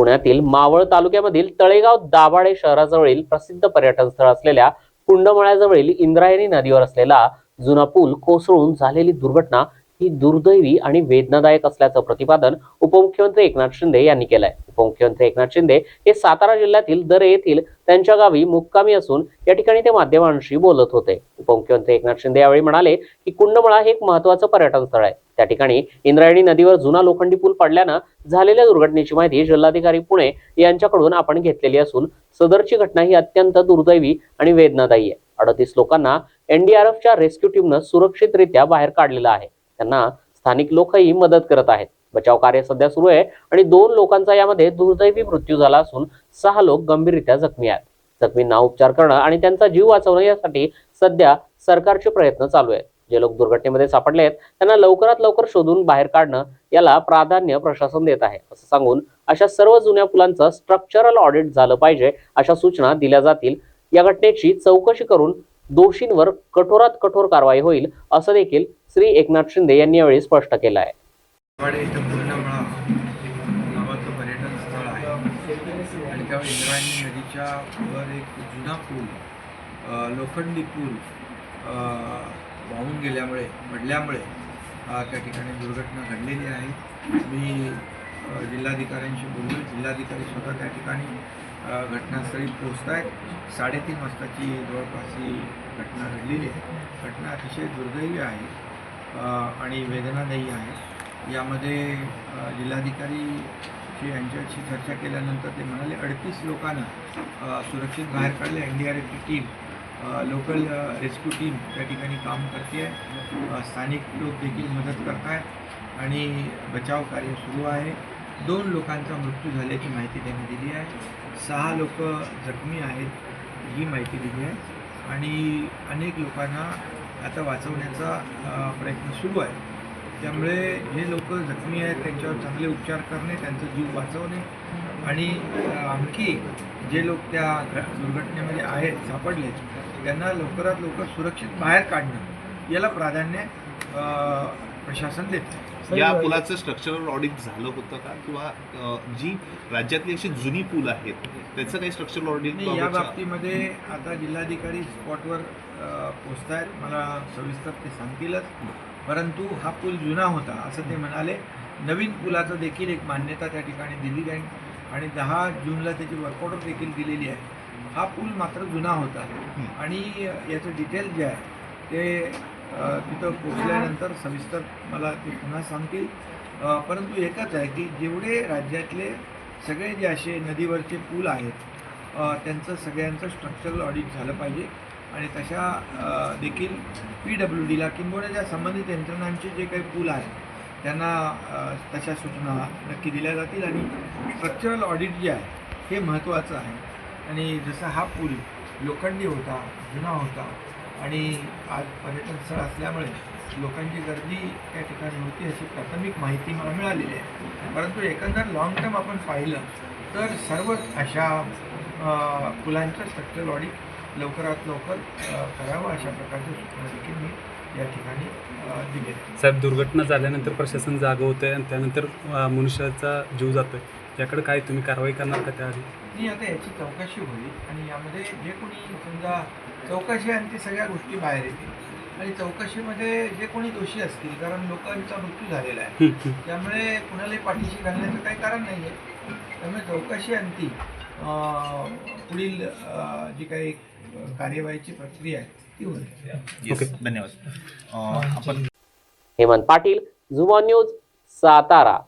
पुण्यातील मावळ तालुक्यामधील तळेगाव दाभाडे शहराजवळील प्रसिद्ध पर्यटन स्थळ असलेल्या कुंडमळ्याजवळील इंद्रायणी नदीवर असलेला जुना पूल कोसळून झालेली दुर्घटना ही दुर्दैवी आणि वेदनादायक असल्याचं प्रतिपादन उपमुख्यमंत्री एकनाथ शिंदे यांनी केलंय. उपमुख्यमंत्री एकनाथ शिंदे हे सातारा जिल्ह्यातील दरे येथील त्यांच्या गावी मुक्कामी असून या ठिकाणी ते माध्यमांशी बोलत होते. उपमुख्यमंत्री एकनाथ शिंदे यावेळी म्हणाले की कुंडमळा हे एक महत्वाचं पर्यटन स्थळ आहे. त्या ठिकाणी इंद्रायणी नदीवर जुना लोखंडी पूल पडल्यानं झालेल्या दुर्घटनेची माहिती जिल्हाधिकारी पुणे यांच्याकडून आपण घेतलेली असून सदरची घटना ही अत्यंत दुर्दैवी आणि वेदनादायी आहे. अडतीस लोकांना एनडीआरएफच्या रेस्क्यू टीमनं सुरक्षितरित्या बाहेर काढलेलं आहे. त्यांना स्थानिक लोकही मदत करत आहेत. बचाव कार्य सध्या सुरू आहे आणि दोन लोकांचा यामध्ये दुर्दैवी मृत्यू झाला असून सहा लोक गंभीररित्या जखमी आहेत. जखमींना उपचार करणं आणि त्यांचा जीव वाचवणं यासाठी सध्या सरकारचे प्रयत्न चालू आहेत. जे लोक दुर्घटनेमध्ये सापडले आहेत त्यांना लवकरात लवकर शोधून बाहेर काढणं याला प्राधान्य प्रशासन देत आहे. असं सांगून अशा सर्व जुन्या पुलांचं स्ट्रक्चरल ऑडिट झालं पाहिजे अशा सूचना दिल्या जातील. या घटनेची चौकशी करून दोषींवर कठोरात कठोर कारवाई होईल असं देखील श्री एकनाथ शिंदे यांनी यावेळी स्पष्ट केलं आहे. पर्यटन स्थळ आहे. आणि इंद्रायणी नदीच्या वर एक जुना पूल लोखंडी पूल वाहून गेल्यामुळे पडल्यामुळे त्या ठिकाणी दुर्घटना घडलेली आहे. मी जिल्हाधिकाऱ्यांशी बोललो. जिल्हाधिकारी स्वतः त्या ठिकाणी घटनास्थळी पोहोचत आहेत साडेतीन वाजताची जवळपास ही घटना घडलेली आहे. घटना अतिशय दुर्दैवी आहे आणि वेदनादायी आहे. यामध्ये जिल्हाधिकारी यांच्याशी चर्चा केल्यानंतर ते म्हणाले अडतीस लोकांना सुरक्षित बाहेर काढले. एन डी आर एफची टीम लोकल रेस्क्यू टीम त्या ठिकाणी काम करते आहे स्थानिक लोक देखील मदत करत आहेत आणि बचाव कार्य सुरू आहे. दोन लोकांचा मृत्यू झाल्याची माहिती त्यांनी दिली आहे. सहा लोक जखमी आहेत ही माहिती दिली आहे. आणि अनेक लोकांना आता वाचवण्याचा प्रयत्न सुरू आहे. त्यामुळे जे लोक जखमी आहेत त्यांच्यावर चांगले उपचार करणे त्यांचा जीव वाचवणे आणि आणखी जे लोक त्या दुर्घटनेमध्ये आहेत सापडले त्यांना लवकरात लवकर सुरक्षित बाहेर काढणं याला प्राधान्य अ, प्रशासन देते. या पुलाचं स्ट्रक्चरल ऑडिट झालं होतं का? किंवा जी राज्यातली अशी जुनी पूल आहेत त्याचं काही स्ट्रक्चरल ऑडिट नाही या बाबतीमध्ये आता जिल्हाधिकारी स्पॉटवर पोचत आहेत मला सविस्तर ते सांगतीलच. परंतु हा पूल जुना होता असं ते म्हणाले. नवीन पुलाचं देखील एक मान्यता त्या ठिकाणी दिली जाईल. आणि दहा जूनला त्याची वर्कआउट देखील दिलेली आहे. हा पूल मात्र जुना होता. आणि याचं डिटेल जे आहे ते तिथं पोचल्यानंतर सविस्तर मला ते पुन्हा सांगतील. परंतु एकच आहे की जेवढे राज्यातले सगळे जे असे नदीवरचे पूल आहेत त्यांचं सगळ्यांचं स्ट्रक्चरल ऑडिट झालं पाहिजे. आणि तशा देखील पी डब्ल्यू डीला किंबहुना ज्या संबंधित यंत्रणांचे जे काही पूल आहेत त्यांना तशा सूचना नक्की दिल्या जातील. आणि स्ट्रक्चरल ऑडिट जे आहे हे महत्त्वाचं आहे. आणि जसा हा पूल लोखंडी होता जुना होता आणि आज पर्यटन स्थळ असल्यामुळे लोकांची गर्दी त्या ठिकाणी होती अशी प्राथमिक माहिती मला मिळालेली आहे. परंतु एकंदर लॉंग टर्म आपण पाहिलं तर सर्व अशा पुलांचं स्ट्रक्चरल ऑडिट लवकरात लवकर करावं अशा प्रकारच्या सूचना देखील मी या ठिकाणी दिले साहेब दुर्घटना झाल्यानंतर प्रशासन जागं होतं आणि त्यानंतर मनुष्याचा जीव जातोय. याकडे काय तुम्ही कारवाई करणार का त्याआधी? आणि आता याची चौकशी होईल आणि यामध्ये जे कोणी समजा चौकशी आणि ते सगळ्या गोष्टी बाहेर येतील. आणि चौकशीमध्ये जे कोणी दोषी असतील कारण लोकांचा मृत्यू झालेला आहे. त्यामुळे कुणालाही पाठीशी घालण्याचं काही कारण नाही आहे. त्यामुळे चौकशी अंती अं, पुढील जी काही कार्यवाहीची प्रक्रिया आहे ती होईल. ओके. धन्यवाद. आपण हेमंत पाटील झुमॉन न्यूज सातारा.